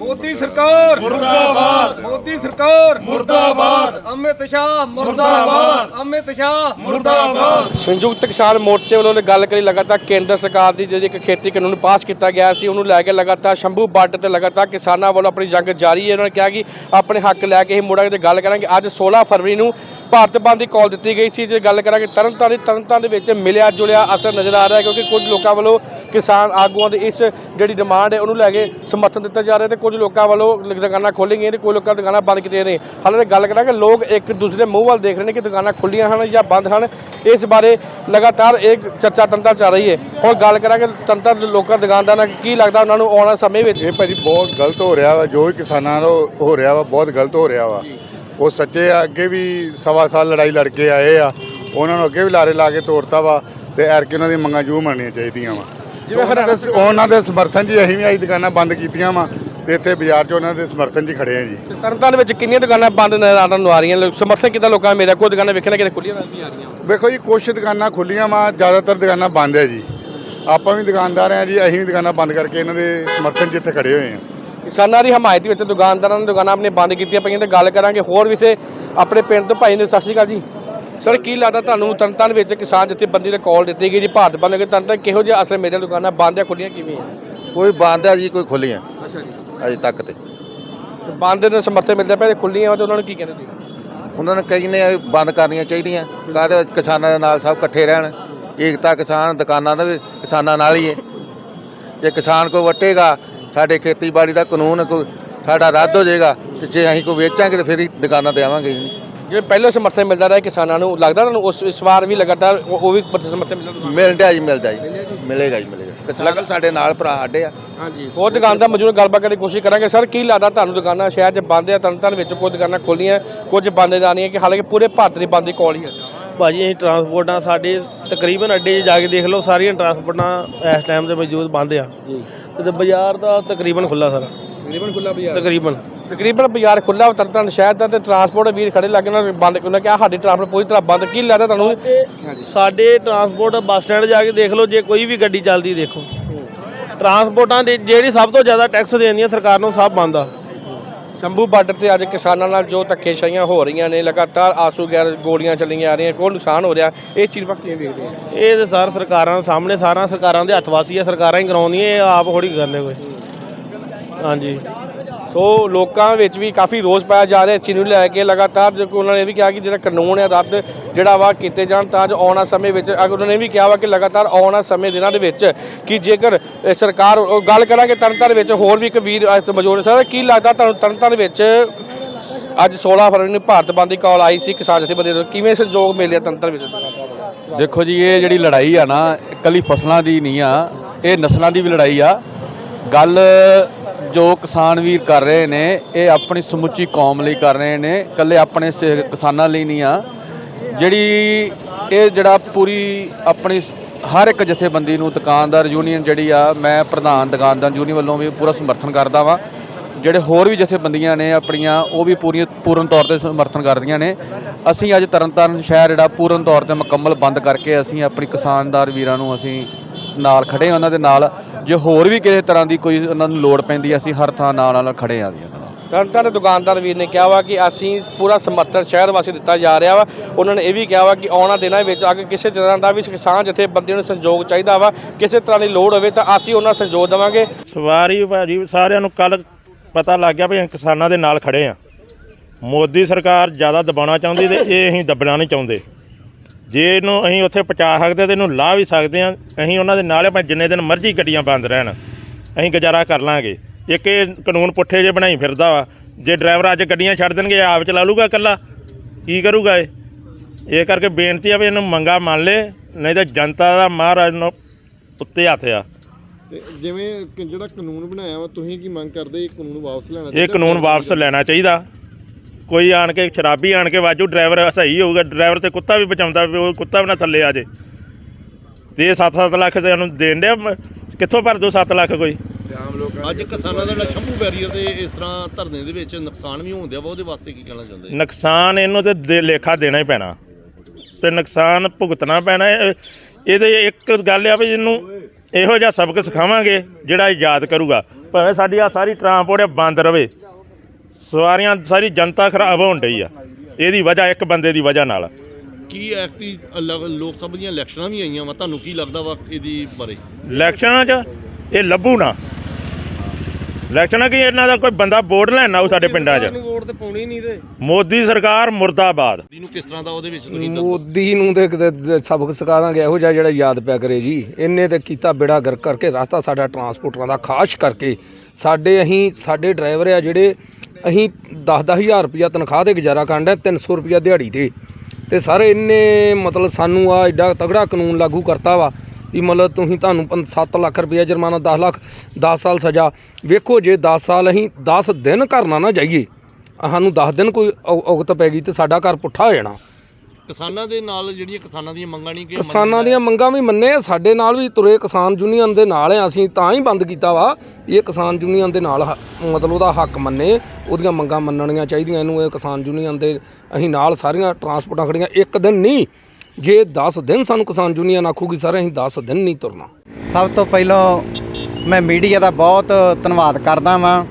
ਮੋਦੀ ਸਰਕਾਰ। ਮੁਰਦਾਬਾਦ। ਮੋਦੀ ਸਰਕਾਰ। ਮੁਰਦਾਬਾਦ। ਅਮਿਤ ਸ਼ਾਹ ਮੁਰਦਾਬਾਦ। ਅਮਿਤ ਸ਼ਾਹ ਮੁਰਦਾਬਾਦ। ਸੰਯੁਕਤ ਕਿਸਾਨ ਮੋਰਚੇ ਵੱਲੋਂ ਨੇ ਗੱਲ ਕਰੀ ਲਗਾਤਾਰ ਕੇਂਦਰ ਸਰਕਾਰ ਦੀ ਜਿਹੜੀ ਇੱਕ ਖੇਤੀ ਕਾਨੂੰਨ ਪਾਸ ਕੀਤਾ ਗਿਆ ਸੀ ਉਹਨੂੰ ਲੈ ਕੇ ਲਗਾਤਾਰ ਸ਼ੰਭੂ ਬਾਰਡਰ ਤੇ ਲਗਾਤਾਰ ਕਿਸਾਨਾਂ ਵੱਲੋਂ ਆਪਣੀ ਜੰਗ ਜਾਰੀ ਹੈ। ਉਹਨਾਂ ਨੇ ਕਿਹਾ ਕਿ ਆਪਣੇ ਹੱਕ ਲੈ ਕੇ ਹੀ ਮੁੜਾਂਗੇ ਤੇ ਗੱਲ ਕਰਾਂਗੇ। ਅੱਜ 16 ਫਰਵਰੀ ਨੂੰ ਭਾਰਤ ਬੰਦ ਦੀ ਕਾਲ ਦਿੱਤੀ ਗਈ ਸੀ। ਜੇ ਗੱਲ ਕਰਾਂਗੇ ਤਰਨਤਾਰਨ ਦੀ ਤਰਨਤਾਰਨ ਦੇ ਵਿੱਚ ਮਿਲਿਆ ਜੁਲਿਆ ਅਸਰ ਨਜ਼ਰ ਆ ਰਿਹਾ ਕਿਉਂਕਿ ਕੁਝ ਲੋਕਾਂ ਵੱਲੋਂ ਕਿਸਾਨ ਆਗੂਆਂ ਦੀ ਇਸ ਜਿਹੜੀ ਡਿਮਾਂਡ ਹੈ ਉਹਨੂੰ ਲੈ ਕੇ ਸਮਰਥਨ ਦਿੱਤਾ ਜਾ ਰਿਹਾ ਤੇ ਕੁਝ ਲੋਕਾਂ ਵੱਲੋਂ ਦੁਕਾਨਾਂ ਖੋਲ੍ਹੀਆਂ ਤੇ ਕੋਈ ਲੋਕਾਂ ਦੁਕਾਨਾਂ ਬੰਦ ਕੀਤੀਆਂ ਨੇ। ਹਾਲੇ ਗੱਲ ਕਰਾਂਗੇ ਲੋਕ ਇੱਕ ਦੂਸਰੇ ਦੇ ਮੂੰਹ ਵੱਲ ਦੇਖ ਰਹੇ ਨੇ ਕਿ ਦੁਕਾਨਾਂ ਖੁੱਲੀਆਂ ਹਨ ਜਾਂ ਬੰਦ ਹਨ। ਇਸ ਬਾਰੇ ਲਗਾਤਾਰ ਇਹ ਚਰਚਾ ਤੰਤਰ ਚੱਲ ਰਹੀ ਹੈ। ਹੁਣ ਗੱਲ ਕਰਾਂਗੇ ਤੰਤਰ ਦੇ ਲੋਕਾਂ ਦੁਕਾਨਦਾਰਾਂ ਨਾਲ ਕੀ ਲੱਗਦਾ ਉਹਨਾਂ ਨੂੰ ਆਉਣ ਵਾਲੇ ਸਮੇਂ ਵਿੱਚ? ਇਹ ਭਾਜੀ ਬਹੁਤ ਗਲਤ ਹੋ ਰਿਹਾ ਵਾ ਜੋ ਵੀ ਕਿਸਾਨਾਂ ਨਾਲ ਹੋ ਰਿਹਾ ਵਾ ਬਹੁਤ ਗਲਤ ਹੋ ਰਿਹਾ ਵਾ। ਉਹ ਸੱਚੇ ਆ ਅੱਗੇ ਵੀ ਸਵਾ ਸਾਲ ਲੜਾਈ ਲੜ ਕੇ ਆਏ ਆ। ਉਹਨਾਂ ਨੂੰ ਅੱਗੇ ਵੀ ਲਾਰੇ ਲਾ ਕੇ ਤੋੜਤਾ ਵਾ ਤੇ ਐਰਕੇ ਉਹਨਾਂ ਦੀਆਂ ਮੰਗਾਂ ਜੂ ਮੰਨਣੀਆਂ ਚਾਹੀਦੀਆਂ ਵਾ। ਜਿਵੇਂ ਉਹਨਾਂ ਦੇ ਦੇ ਸਮਰਥਨ ਹੀ ਅਸੀਂ ਵੀ ਅੱਜ ਦੁਕਾਨਾਂ ਬੰਦ ਕੀਤੀਆਂ ਵਾ। ਤੇ ਇੱਥੇ ਬਾਜ਼ਾਰ 'ਚ ਉਹਨਾਂ ਦੇ ਸਮਰਥਨ 'ਚ ਹੀ ਖੜੇ ਆ ਜੀ। ਤਰਨਤਾਰਨ ਵਿੱਚ ਕਿੰਨੀਆਂ ਦੁਕਾਨਾਂ ਬੰਦ ਨਜ਼ਰ ਆ ਰਹੀਆਂ? ਆ ਰਹੀਆਂ ਲੋਕ ਸਮਰਥਨ ਕਿਦਾਂ ਲੋਕਾਂ ਦਾ ਮੇਰਾ? ਕੋਈ ਦੁਕਾਨਾਂ ਵੇਖਣਾ ਕਿਤੇ ਖੁੱਲੀਆਂ ਵੀ? ਆ ਰਹੀਆਂ ਵੇਖੋ ਜੀ ਕੁਛ ਦੁਕਾਨਾਂ ਖੁੱਲੀਆਂ ਵਾ ਜ਼ਿਆਦਾਤਰ ਦੁਕਾਨਾਂ ਬੰਦ ਹੈ ਜੀ। ਆਪਾਂ ਵੀ ਦੁਕਾਨਦਾਰ ਆ ਜੀ ਅਸੀਂ ਵੀ ਦੁਕਾਨਾਂ ਬੰਦ ਕਰਕੇ ਇਹਨਾਂ ਦੇ ਸਮਰਥਨ 'ਚ ਇੱਥੇ ਖੜੇ ਹੋਏ ਆ। ਕਿਸਾਨਾਂ ਦੀ ਹਮਾਇਤ ਵਿੱਚ ਦੁਕਾਨਦਾਰਾਂ ਨੇ ਦੁਕਾਨਾਂ ਆਪਣੀਆਂ ਬੰਦ ਕੀਤੀਆਂ ਪਈਆਂ ਤੇ ਗੱਲ ਕਰਾਂਗੇ ਹੋਰ ਵੀ ਤੇ ਆਪਣੇ ਪਿੰਡ ਤੋਂ ਭਾਈ ਨੇ। ਸਤਿ ਸ਼੍ਰੀ ਅਕਾਲ ਜੀ। ਸਰ ਕੀ ਲੱਗਦਾ ਤੁਹਾਨੂੰ ਤਰਨਤਾਰਨ ਵਿੱਚ ਕਿਸਾਨ ਜਥੇਬੰਦੀ ਨੇ ਕਾਲ ਦਿੱਤੀ ਗਈ ਜੀ ਭਾਰਤ ਬੰਦ ਕੇ ਤਰਨਤਾਰਨ ਕਿਹੋ ਜਿਹਾ ਅਸਰ ਮੇਰੇ ਦੁਕਾਨਾਂ ਬੰਦ ਆ ਖੁੱਲੀਆਂ ਕਿਵੇਂ ਆ? ਕੋਈ ਬੰਦ ਆ ਜੀ ਕੋਈ ਖੁੱਲੀਆਂ ਅੱਛਾ ਜੀ। ਅਜੇ ਤੱਕ ਤੇ। ਬੰਦ ਦੇ ਸਮਰਥਨ ਮਿਲਦਾ ਪਿਆ ਤੇ ਖੁੱਲੀਆਂ ਵਾ ਤੇ ਉਹਨਾਂ ਨੂੰ ਕੀ ਕਹਿੰਦੇ ਤੁਸੀਂ? ਉਹਨਾਂ ਨੇ ਕਈ ਨੇ ਬੰਦ ਕਰਨੀਆਂ ਚਾਹੀਦੀਆਂ। ਕਾਹਦੇ ਕਿਸਾਨਾਂ ਦੇ ਨਾਲ ਸਭ ਇਕੱਠੇ ਰਹਿਣ? ਏਕਤਾ ਕਿਸਾਨ ਦੁਕਾਨਾਂ ਦਾ ਵੀ ਕਿਸਾਨਾਂ ਨਾਲ ਹੀ ਹੈ ਜੇ ਕਿਸਾਨ ਕੋ ਵਟੇਗਾ ਸਾਡੇ ਖੇਤੀਬਾੜੀ ਦਾ ਕਾਨੂੰਨ ਕੋਈ ਸਾਡਾ ਰੱਦ ਹੋ ਜਾਏਗਾ ਤੇ ਜੇ ਅਸੀਂ ਕੋਈ ਵੇਚਾਂਗੇ ਤੇ ਫਿਰ ਹੀ ਦੁਕਾਨਾਂ ਤੇ ਆਵਾਂਗੇ ਜੀ। ਜਿਵੇਂ ਪਹਿਲਾਂ ਸਮਰਥਨ ਮਿਲਦਾ ਰਿਹਾ ਕਿਸਾਨਾਂ ਨੂੰ ਲੱਗਦਾ ਤੁਹਾਨੂੰ ਉਸ ਇਸ ਵਾਰ ਵੀ ਲਗਾਤਾਰ ਉਹ ਉਹ ਵੀ ਸਮਰਥਨ ਮਿਲਦਾ ਮਿਲਦਾ ਜੀ ਮਿਲਦਾ ਜੀ। ਮਿਲੇਗਾ ਜੀ ਮਿਲੇਗਾ ਕਿਸਾਨ ਸਾਡੇ ਨਾਲ ਭਰਾ ਸਾਡੇ ਆ। ਹਾਂਜੀ ਹੋਰ ਦੁਕਾਨਦਾਰ ਮੌਜੂਦ ਗੱਲਬਾਤ ਕਰਨ ਦੀ ਕੋਸ਼ਿਸ਼ ਕਰਾਂਗੇ। ਸਰ ਕੀ ਲੱਗਦਾ ਤੁਹਾਨੂੰ ਦੁਕਾਨਾਂ ਸ਼ਹਿਰ 'ਚ ਬੰਦ ਆ? ਤਰਨਤਾਰਨ ਵਿੱਚ ਕੋਈ ਦੁਕਾਨਾਂ ਖੋਲੀਆਂ ਕੁਝ ਬੰਦ ਜਾਣੀਆਂ ਕਿ ਹਾਲਾਂਕਿ ਪੂਰੇ ਭਾਰਤ ਦੀ ਬੰਦ ਦੀ ਕਾਲ ਹੀ ਹੈ ਭਾਜੀ ਅਸੀਂ ਟਰਾਂਸਪੋਰਟਾਂ ਸਾਡੇ ਤਕਰੀਬਨ ਅੱਡੇ 'ਚ ਜਾ ਕੇ ਦੇਖ ਲਓ ਸਾਰੀਆਂ ਟਰਾਂਸਪੋਰਟਾਂ ਇਸ ਟਾਈਮ ਤੇ ਮੌਜੂਦ ਬੰਦ ਆ। ਜੀ। ਤੇ ਬਾਜ਼ਾਰ ਦਾ ਤਕਰੀਬਨ ਖੁੱਲਾ ਸਾਰਾ ਤਕਰੀਬਨ ਖੁੱਲਾ ਬਾਜ਼ਾਰ? ਤਕਰੀਬਨ। ਤਕਰੀਬਨ ਬਾਜ਼ਾਰ ਖੁੱਲਾ ਤਰਨਤਾਰਨ ਸ਼ਹਿਰ ਦਾ ਤੇ ਟਰਾਂਸਪੋਰਟ ਵੀਰ ਖੜੇ ਲੱਗੇ ਨਾਲ ਬੰਦ ਉਹਨਾਂ ਕਿਹਾ ਸਾਡੀ ਟਰਾਂਸਪੋਰਟ ਪੂਰੀ ਤਰ੍ਹਾਂ ਬੰਦ ਕੀ ਲੱਗਦਾ ਤੁਹਾਨੂੰ? ਸਾਡੇ ਟਰਾਂਸਪੋਰਟ ਬੱਸ ਸਟੈਂਡ ਜਾ ਕੇ ਦੇਖ ਲਓ ਜੇ ਕੋਈ ਵੀ ਗੱਡੀ ਚੱਲਦੀ ਦੇਖੋ। ਟਰਾਂਸਪੋਰਟਾਂ ਦੀ ਜਿਹੜੀ ਸਭ ਤੋਂ ਜ਼ਿਆਦਾ ਟੈਕਸ ਦੇਂਦੀਆਂ ਸਰਕਾਰ ਨੂੰ ਸਭ ਬੰਦ ਆ। ਸ਼ੰਭੂ ਬਾਰਡਰ ਤੇ ਅੱਜ ਕਿਸਾਨਾਂ ਨਾਲ ਜੋ ਧੱਕੇਸ਼ਾਹੀਆਂ ਹੋ ਰਹੀਆਂ ਨੇ ਲਗਾਤਾਰ ਆਸੂ ਗੈਰ ਗੋਲੀਆਂ ਚੱਲੀਆਂ ਆ ਰਹੀਆਂ ਕੋਈ ਨੁਕਸਾਨ ਹੋ ਰਿਹਾ ਇਹ ਚੀਜ਼ ਬਾਕੀ ਕਿਵੇਂ ਵੇਖਦੇ ਆ। ਇਹ ਤੇ ਸਰ ਸਰਕਾਰਾਂ ਦੇ ਸਾਹਮਣੇ ਸਾਰਾ ਸਰਕਾਰਾਂ ਦੇ ਹੱਥ ਵਾਸੀ ਆ ਸਰਕਾਰਾਂ ਹੀ ਕਰਾਉਂਦੀਆਂ ਇਹ ਆਪ ਥੋੜੀ ਕਰਦੇ ਕੋਈ। ਹਾਂਜੀ। ਸੋ ਲੋਕਾਂ ਵਿੱਚ ਵੀ ਕਾਫੀ ਰੋਸ ਪਾਇਆ ਜਾ ਰਿਹਾ ਇਸ ਚੀਜ਼ ਨੂੰ ਲੈ ਕੇ ਲਗਾਤਾਰ ਜੋ ਕਿ ਉਹਨਾਂ ਨੇ ਇਹ ਵੀ ਕਿਹਾ ਕਿ ਜਿਹੜਾ ਕਾਨੂੰਨ ਹੈ ਰੱਦ ਜਿਹੜਾ ਵਾ ਕੀਤੇ ਜਾਣ ਤਾਂ ਜੋ ਆਉਣਾ ਸਮੇਂ ਵਿੱਚ, ਅਗਰ ਉਹਨਾਂ ਨੇ ਇਹ ਵੀ ਕਿਹਾ ਵਾ ਕਿ ਲਗਾਤਾਰ ਆਉਣ ਸਮੇਂ ਦਿਨਾਂ ਦੇ ਵਿੱਚ ਕਿ ਜੇਕਰ ਸਰਕਾਰ ਗੱਲ ਕਰਾਂਗੇ ਤਰਨਤਾਰਨ ਵਿੱਚ, ਹੋਰ ਵੀ ਇੱਕ ਵੀਰ ਅੱਜ ਮੌਜੂਦ ਸਰ, ਕੀ ਲੱਗਦਾ ਤੁਹਾਨੂੰ ਤਰਨਤਾਰਨ ਵਿੱਚ ਅੱਜ 16 ਫਰਵਰੀ ਨੂੰ ਭਾਰਤ ਬੰਦ ਦੀ ਕਾਲ ਆਈ ਸੀ ਕਿਸਾਨ ਜਥੇਬੰਦੀ ਨੂੰ ਕਿਵੇਂ ਸਹਿਯੋਗ ਮਿਲਿਆ ਤਰਨਤਾਰਨ ਵਿੱਚ? ਦੇਖੋ ਜੀ, ਇਹ ਜਿਹੜੀ ਲੜਾਈ ਆ ਨਾ, ਇਕੱਲੀ ਫਸਲਾਂ ਦੀ ਨਹੀਂ ਆ, ਇਹ ਨਸਲਾਂ ਦੀ ਵੀ ਲੜਾਈ ਆ। ਗੱਲ ਜੋ ਕਿਸਾਨ ਵੀਰ ਕਰ ਰਹੇ ਨੇ, ਇਹ ਆਪਣੀ ਸਮੁੱਚੀ ਕੌਮ ਲਈ ਕਰ ਰਹੇ ਨੇ, ਇਕੱਲੇ ਆਪਣੇ ਸ- ਕਿਸਾਨਾਂ ਲਈ ਨਹੀਂ ਆ। ਜਿਹੜੀ ਇਹ ਜਿਹੜਾ ਪੂਰੀ ਆਪਣੀ ਹਰ ਇੱਕ ਜਥੇਬੰਦੀ ਨੂੰ ਦੁਕਾਨਦਾਰ ਯੂਨੀਅਨ ਜਿਹੜੀ ਆ, ਮੈਂ ਪ੍ਰਧਾਨ ਦੁਕਾਨਦਾਰ ਯੂਨੀਅਨ ਵੱਲੋਂ ਵੀ ਪੂਰਾ ਸਮਰਥਨ ਕਰਦਾ ਵਾਂ। ਜਿਹੜੇ ਹੋਰ ਵੀ ਜਥੇਬੰਦੀਆਂ ਨੇ ਆਪਣੀਆਂ, ਉਹ ਵੀ ਪੂਰੀ ਪੂਰਨ ਤੌਰ ਤੇ ਸਮਰਥਨ ਕਰਦੀਆਂ ਨੇ। ਅਸੀਂ ਅੱਜ ਤਰਨਤਾਰਨ ਸ਼ਹਿਰ ਜਿਹੜਾ ਪੂਰਨ ਤੌਰ ਤੇ ਮੁਕੰਮਲ ਬੰਦ ਕਰਕੇ ਅਸੀਂ ਆਪਣੀ ਕਿਸਾਨਦਾਰ ਵੀਰਾਂ ਨੂੰ ਅਸੀਂ ਨਾਲ ਖੜੇ ਹਾਂ ਉਹਨਾਂ ਦੇ ਨਾਲ ਜੇ ਹੋਰ ਵੀ ਕਿਸੇ ਤਰ੍ਹਾਂ ਦੀ ਕੋਈ ਉਹਨਾਂ ਨੂੰ ਲੋੜ ਪੈਂਦੀ ਅਸੀਂ ਹਰ ਥਾਂ ਨਾਲ ਨਾਲ ਖੜੇ ਆਂ ਜੀ ਉਹਨਾਂ ਨਾਲ। ਤਰਨਤਾਰਨ ਦੇ ਦੁਕਾਨਦਾਰ ਵੀਰ ਨੇ ਕਿਹਾ ਵਾ ਕਿ ਅਸੀਂ ਪੂਰਾ ਸਮਰਥਨ ਸ਼ਹਿਰ ਵਾਸੀ ਦਿੱਤਾ ਜਾ ਰਿਹਾ ਵਾ। ਉਹਨਾਂ ਨੇ ਇਹ ਵੀ ਕਿਹਾ ਵਾ ਕਿ ਆਉਣਾ ਦਿਨਾਂ ਵਿੱਚ ਅਗਰ ਕਿਸੇ ਤਰ੍ਹਾਂ ਦਾ ਵੀ ਕਿਸਾਨ ਜਥੇਬੰਦੀ ਨੂੰ ਸੰਯੋਗ ਚਾਹੀਦਾ ਵਾ ਕਿਸੇ ਤਰ੍ਹਾਂ ਦੀ ਲੋੜ ਹੋਵੇ ਤਾਂ ਅਸੀਂ ਉਹਨਾਂ ਨੂੰ ਸੰਯੋਗ ਦੇਵਾਂਗੇ। ਸਵਾਰੀ ਭਾਜੀ ਸਾਰਿਆਂ ਨੂੰ ਕੱਲ ਪਤਾ ਲੱਗ ਗਿਆ ਵੀ ਅਸੀਂ ਕਿਸਾਨਾਂ ਦੇ ਨਾਲ ਖੜੇ ਆ ਮੋਦੀ ਸਰਕਾਰ ਜ਼ਿਆਦਾ ਦਬਾਉਣਾ ਚਾਹੁੰਦੀ ਤੇ ਇਹ ਅਸੀਂ ਦੱਬਣਾ ਨਹੀਂ ਚਾਹੁੰਦੇ। ਜੇ ਇਹਨੂੰ ਅਸੀਂ ਉੱਥੇ ਪਹੁੰਚਾ ਸਕਦੇ ਤੇ ਇਹਨੂੰ ਲਾ ਵੀ ਸਕਦੇ ਆ ਅਸੀਂ ਉਹਨਾਂ ਦੇ ਨਾਲ ਭਾਵੇਂ ਜਿੰਨੇ ਦਿਨ ਮਰਜ਼ੀ ਗੱਡੀਆਂ ਬੰਦ ਰਹਿਣ ਅਸੀਂ ਗੁਜ਼ਾਰਾ ਕਰ ਲਾਂਗੇ। ਇੱਕ ਇਹ ਕਾਨੂੰਨ ਪੁੱਠੇ ਜੇ ਬਣਾਈ ਫਿਰਦਾ ਵਾ ਜੇ ਡਰਾਈਵਰ ਅੱਜ ਗੱਡੀਆਂ ਛੱਡ ਦੇਣਗੇ ਆਪ ਚਲਾ ਲੂਗਾ ਇਕੱਲਾ ਕੀ ਕਰੂਗਾ ਇਹ? ਇਹ ਕਰਕੇ ਬੇਨਤੀ ਆ ਵੀ ਇਹਨੂੰ ਮੰਗਾ ਮੰਨ ਲੇ ਨਹੀਂ ਤਾਂ ਜਨਤਾ ਦਾ ਮਹਾਰਾਜ ਨੂੰ ਉੱਤੇ ਹੱਥ ਆ। ਤੇ ਜਿਵੇਂ ਕਿ ਜਿਹੜਾ ਕਾਨੂੰਨ ਬਣਾਇਆ ਵਾ ਤੁਸੀਂ ਕੀ ਮੰਗ ਕਰਦੇ ਇਹ ਕਾਨੂੰਨ ਵਾਪਸ ਲੈਣਾ ਇਹ ਕਾਨੂੰਨ ਵਾਪਸ ਲੈਣਾ ਚਾਹੀਦਾ। ਕੋਈ ਆਣ ਕੇ ਸ਼ਰਾਬੀ ਆਣ ਕੇ ਵਾਜੂ ਡਰਾਈਵਰ ਸਹੀ ਹੋਊਗਾ ਡਰਾਈਵਰ ਤੇ ਕੁੱਤਾ ਵੀ ਬਚਾਉਂਦਾ ਵੀ ਉਹ ਕੁੱਤਾ ਵੀ ਨਾ ਥੱਲੇ ਆ ਜੇ। ਤੇ ਇਹ 7-7 ਲੱਖ ਤੇ ਉਹਨੂੰ ਦੇਣ ਡਿਆ ਮ- ਕਿੱਥੋਂ ਭਰ ਦੋ 7 ਲੱਖ ਕੋਈ? ਅੱਜ ਕਿਸਾਨਾਂ ਦਾ ਜਿਹੜਾ ਸ਼ੰਭੂ ਬੈਰੀਅਰ ਤੇ ਇਸ ਤਰ੍ਹਾਂ ਧਰਨੇ ਦੇ ਵਿੱਚ ਨੁਕਸਾਨ ਵੀ ਹੁੰਦਿਆ ਵਾ ਉਹਦੇ ਵਾਸਤੇ ਕੀ ਕਹਿਣਾ ਚਾਹੁੰਦੇ? ਨੁਕਸਾਨ ਇਹਨੂੰ ਤੇ ਦੇ- ਲੇਖਾ ਦੇਣਾ ਹੀ ਪੈਣਾ। ਤੇ ਨੁਕਸਾਨ ਭੁਗਤਣਾ ਪੈਣਾ ਇਹ- ਇਹਦੇ ਇੱਕ ਗੱਲ ਆ ਵੀ ਇਹਨੂੰ ਇਹੋ ਜਿਹਾ ਸਬਕ ਸਿਖਾਵਾਂਗੇ ਜਿਹੜਾ ਇਹ ਯਾਦ ਕਰੂਗਾ। ਭਾਵੇਂ ਸਾਡੀ ਆ ਸਾਰੀ ਟਰਾਂਸਪੋਰਟ ਬੰਦ ਰਵੇ ਸਵਾਰੀਆਂ ਸਾਰੀ ਜਨਤਾ ਖਰਾਬ ਹੋਣ ਡਈ ਆ। ਇਹਦੀ ਵਜ੍ਹਾ ਇੱਕ ਬੰਦੇ ਦੀ ਵਜ੍ਹਾ ਨਾਲ। ਕੀ ਐਕਟੀ ਲੋਕ ਸਭਾ ਦੀਆਂ ਇਲੈਕਸ਼ਨਾਂ ਵੀ ਆਈਆਂ ਵਾ? ਤੁਹਾਨੂੰ ਕੀ ਲੱਗਦਾ ਵਾ ਇਹਦੀ ਬਾਰੇ? ਇਲੈਕਸ਼ਨਾਂ 'ਚ ਇਹ ਲੱਭੂ ਨਾ। ਇਲੈਕਸ਼ਨਾਂ ਕੀ ਇਹਨਾਂ ਦਾ ਕੋਈ ਬੰਦਾ ਵੋਟ ਲੈਣ ਆਊ ਸਾਡੇ ਪਿੰਡਾਂ 'ਚ। ਵੋਟ ਤੇ ਪਾਉਣੀ ਨਹੀਂ ਤੇ। ਮੋਦੀ ਸਰਕਾਰ ਮੁਰਦਾਬਾਦ। ਇਹਨੂੰ ਕਿਸ ਤਰ੍ਹਾਂ ਦਾ ਉਹਦੇ ਵਿੱਚ ਤੁਸੀਂ ਦੱਸੋ। ਮੋਦੀ ਨੂੰ ਤੇ ਕਿਤੇ ਸਬਕ ਸਿਖਾਵਾਂਗੇ ਇਹੋ ਜਿਹਾ ਜਿਹੜਾ ਯਾਦ ਪਿਆ ਕਰੇ ਜੀ। ਇਹਨੇ ਤੇ ਕੀਤਾ ਬੇੜਾ ਗਰ ਕਰਕੇ ਰਸਤਾ ਸਾਡਾ ਟਰਾਂਸਪੋਰਟਰਾਂ ਦਾ ਖਾਸ ਕਰਕੇ। ਸਾਡੇ ਅਸੀਂ ਸਾਡੇ ਡਰਾਈਵਰ ਆ ਜਿਹੜੇ ਅਸੀਂ 10-10000 ਰੁਪਇਆ ਤਨਖਾਹ ਤੇ ਗੁਜ਼ਾਰਾ ਕਰਦੇ 300 ਰੁਪਇਆ ਦਿਹਾੜੀ ਤੇ। ਤੇ ਸਰ ਇਹਨੇ ਮਤਲਬ ਸਾਨੂੰ ਆ ਐਡਾ ਤਗੜਾ ਕਾਨੂੰਨ ਲਾਗੂ ਕਰਤਾ ਵਾ ਵੀ ਮਤਲਬ ਤੁਸੀਂ ਤੁਹਾਨੂੰ 7 ਲੱਖ ਰੁਪਇਆ ਜੁਰਮਾਨਾ 10 ਲੱਖ 10 ਸਾਲ ਸਜ਼ਾ। ਵੇਖੋ ਜੇ 10 ਸਾਲ ਅਸੀਂ 10 ਦਿਨ ਘਰ ਨਾ ਨਾ ਜਾਈਏ, ਸਾਨੂੰ 10 ਦਿਨ ਕੋਈ ਔ- ਔਗਤ ਪੈ ਗਈ ਤੇ ਸਾਡਾ ਘਰ ਪੁੱਠਾ ਹੋ ਜਾਣਾ। ਕਿਸਾਨਾਂ ਦੇ ਨਾਲ ਜਿਹੜੀਆਂ ਕਿਸਾਨਾਂ ਦੀਆਂ ਮੰਗਾਂ ਨਹੀਂ ਕਿ ਕਿਸਾਨਾਂ ਦੀਆਂ ਮੰਗਾਂ ਵੀ ਮੰਨੇ ਸਾਡੇ ਨਾਲ ਵੀ ਤੁਰੇ ਕਿਸਾਨ ਯੂਨੀਅਨ ਦੇ ਨਾਲ ਆ ਅਸੀਂ ਤਾਂ ਹੀ ਬੰਦ ਕੀਤਾ ਵਾ ਇਹ ਕਿਸਾਨ ਯੂਨੀਅਨ ਦੇ ਨਾਲ ਹ- ਮਤਲਬ ਉਹਦਾ ਹੱਕ ਮੰਨੇ ਉਹਦੀਆਂ ਮੰਗਾਂ ਮੰਨਣੀਆਂ ਚਾਹੀਦੀਆਂ ਇਹਨੂੰ ਇਹ ਕਿਸਾਨ ਯੂਨੀਅਨ ਦੇ ਅਸੀਂ ਨਾਲ ਸਾਰੀਆਂ ਟਰਾਂਸਪੋਰਟਾਂ ਖੜੀਆਂ ਇੱਕ ਦਿਨ ਨਹੀਂ ਜੇ 10 ਦਿਨ ਸਾਨੂੰ ਕਿਸਾਨ ਯੂਨੀਅਨ ਆਖੂਗੀ ਸਰ ਅਸੀਂ 10 ਦਿਨ ਨਹੀਂ ਤੁਰਨਾ। ਸਭ ਤੋਂ ਪਹਿਲਾਂ ਮੈਂ ਮੀਡੀਆ ਦਾ ਬਹੁਤ ਧੰਨਵਾਦ ਕਰਦਾ ਵਾਂ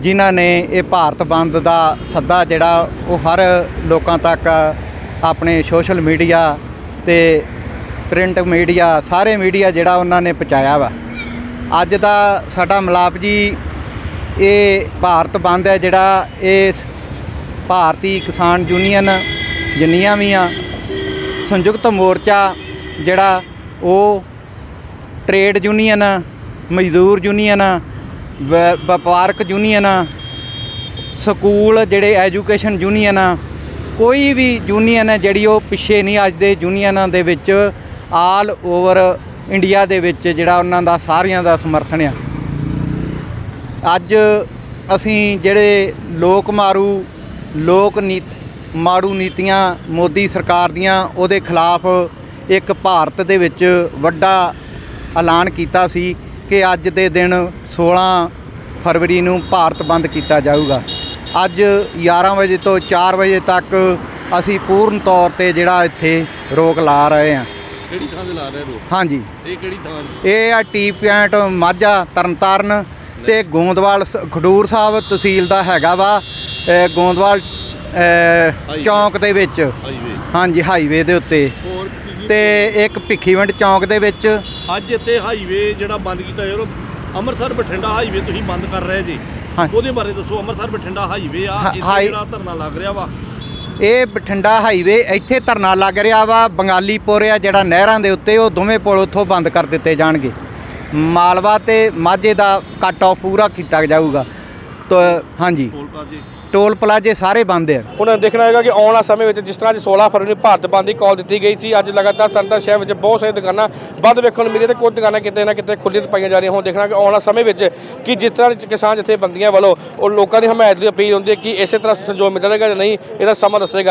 ਜਿਨ੍ਹਾਂ ਨੇ ਇਹ ਭਾਰਤ ਬੰਦ ਦਾ ਸੱਦਾ ਜਿਹੜਾ ਉਹ ਹਰ ਲੋਕਾਂ ਤੱਕ ਆਪਣੇ ਸੋਸ਼ਲ ਮੀਡੀਆ ਤੇ ਪ੍ਰਿੰਟ ਮੀਡੀਆ, ਸਾਰੇ ਮੀਡੀਆ ਜਿਹੜਾ ਉਹਨਾਂ ਨੇ ਪਹੁੰਚਾਇਆ ਵਾ। ਅੱਜ ਦਾ ਸਾਡਾ ਮਲਾਪ ਜੀ, ਇਹ ਭਾਰਤ ਬੰਦ ਹੈ ਜਿਹੜਾ ਇਹ ਭਾਰਤੀ ਕਿਸਾਨ ਯੂਨੀਅਨ ਜਿੰਨੀਆਂ ਵੀ ਆ, ਸੰਯੁਕਤ ਮੋਰਚਾ ਜਿਹੜਾ ਉਹ ਟ੍ਰੇਡ ਯੂਨੀਅਨ, ਮਜ਼ਦੂਰ ਯੂਨੀਅਨ, ਵ- ਵਪਾਰਕ ਯੂਨੀਅਨ, ਸਕੂਲ ਜਿਹੜੇ ਐਜੂਕੇਸ਼ਨ ਯੂਨੀਅਨ ਕੋਈ ਵੀ ਯੂਨੀਅਨ ਹੈ ਜਿਹੜੀ ਉਹ ਪਿੱਛੇ ਨਹੀਂ, ਅੱਜ ਦੇ ਯੂਨੀਅਨਾਂ ਦੇ ਵਿੱਚ ਆਲ ਓਵਰ ਇੰਡੀਆ ਦੇ ਵਿੱਚ ਜਿਹੜਾ ਉਹਨਾਂ ਦਾ ਸਾਰਿਆਂ ਦਾ ਸਮਰਥਨ ਆ। ਅੱਜ ਅਸੀਂ ਜਿਹੜੇ ਲੋਕ ਮਾਰੂ, ਲੋਕ ਨੀ ਮਾਰੂ ਨੀਤੀਆਂ ਮੋਦੀ ਸਰਕਾਰ ਦੀਆਂ, ਉਹਦੇ ਖਿਲਾਫ ਇੱਕ ਭਾਰਤ ਦੇ ਵਿੱਚ ਵੱਡਾ ਐਲਾਨ ਕੀਤਾ ਸੀ ਕਿ ਅੱਜ ਦੇ ਦਿਨ 16 ਫਰਵਰੀ ਨੂੰ ਭਾਰਤ ਬੰਦ ਕੀਤਾ ਜਾਊਗਾ। ਅੱਜ 11 ਵਜੇ ਤੋਂ 4 ਵਜੇ ਤੱਕ ਅਸੀਂ ਪੂਰਨ ਤੌਰ ਤੇ ਜਿਹੜਾ ਇੱਥੇ ਰੋਕ ਲਾ ਰਹੇ ਹਾਂ। ਕਿਹੜੀ ਥਾਂ ਤੇ ਲਾ ਰਹੇ ਲੋਕ ਹਾਂਜੀ। ਇਹ ਕਿਹੜੀ ਥਾਂ? ਇਹ ਆ ਟੀ ਪੁਆਇੰਟ ਮਾਝਾ ਤਰਨਤਾਰਨ ਤੇ ਗੋਂਦਵਾਲ ਖਡੂਰ ਸਾਹਿਬ ਤਹਿਸੀਲ ਦਾ ਹੈਗਾ ਵਾ ਗੋਂਦਵਾਲ ਚੌਂਕ ਦੇ ਵਿੱਚ। ਹਾਂਜੀ ਹਾਈਵੇ ਦੇ ਉੱਤੇ। ਤੇ ਇੱਕ ਭਿੱਖੀਵਿੰਡ ਚੌਂਕ ਦੇ ਵਿੱਚ। ਅੱਜ ਇੱਥੇ ਹਾਈਵੇ ਜਿਹੜਾ ਬੰਦ ਕੀਤਾ ਯਾਰ ਅੰਮ੍ਰਿਤਸਰ ਬਠਿੰਡਾ ਹਾਈਵੇ ਤੁਸੀਂ ਬੰਦ ਕਰ ਰਹੇ ਜੀ। ਹਾਂ। ਉਹਦੇ ਬਾਰੇ ਦੱਸੋ ਅੰਮ੍ਰਿਤਸਰ ਬਠਿੰਡਾ ਹਾਈਵੇ ਆ ਹਾਂ, ਇੱਥੇ ਹਾਈ- ਜਿਹੜਾ ਧਰਨਾ ਲੱਗ ਰਿਹਾ ਵਾ। ਇਹ ਬਠਿੰਡਾ ਹਾਈਵੇ ਇੱਥੇ ਧਰਨਾ ਲੱਗ ਰਿਹਾ ਵਾ ਬੰਗਾਲੀਪੁਰ ਆ ਜਿਹੜਾ ਨਹਿਰਾਂ ਦੇ ਉੱਤੇ ਉਹ ਦੋਵੇਂ ਪੁਲ ਉੱਥੋਂ ਬੰਦ ਕਰ ਦਿੱਤੇ ਜਾਣਗੇ। ਮਾਲਵਾ ਤੇ ਮਾਝੇ ਦਾ ਕੱਟ ਆਫ ਪੂਰਾ ਕੀਤਾ ਜਾਊਗਾ। ਤਾਂ ਹਾਂਜੀ। ਟੋਲ ਪਲਾਜ਼ੇ ਟੋਲ ਪਲਾਜ਼ੇ ਸਾਰੇ ਬੰਦ ਆ। ਹੁਣ ਦੇਖਣਾ ਹੈਗਾ ਕਿ ਆਉਣ ਵਾਲੇ ਸਮੇਂ ਵਿੱਚ ਜਿਸ ਤਰ੍ਹਾਂ ਅੱਜ 16 ਫਰਵਰੀ ਨੂੰ ਭਾਰਤ ਬੰਦ ਦੀ ਕਾਲ ਦਿੱਤੀ ਗਈ ਸੀ, ਅੱਜ ਲਗਾਤਾਰ ਤਰਨਤਾਰਨ ਸ਼ਹਿਰ ਵਿੱਚ ਬਹੁਤ ਸਾਰੀਆਂ ਦੁਕਾਨਾਂ ਬੰਦ ਵੇਖਣ ਨੂੰ ਮਿਲੀਆਂ ਤੇ ਕੁਝ ਦੁਕਾਨਾਂ ਕਿਤੇ ਨਾ ਕਿਤੇ ਖੁੱਲ੍ਹੀਆਂ ਪਾਈਆਂ ਜਾ ਰਹੀਆਂ। ਹੁਣ ਦੇਖਣਾ ਕਿ ਆਉਣ ਵਾਲੇ ਸਮੇਂ ਵਿੱਚ ਕਿ ਜਿਸ ਤਰ੍ਹਾਂ ਕਿਸਾਨ ਜਥੇਬੰਦੀਆਂ ਵੱਲੋਂ ਉਹ ਲੋਕਾਂ ਦੀ ਹਮਾਇਤ ਦੀ ਅਪੀਲ ਹੁੰਦੀ ਹੈ ਕਿ ਇਸੇ ਤਰ੍ਹਾਂ ਸੰਜੋਗ ਮਿਲੇਗਾ ਜਾਂ ਨਹੀਂ, ਇਹਦਾ ਸਮਾਂ ਦੱਸੇਗਾ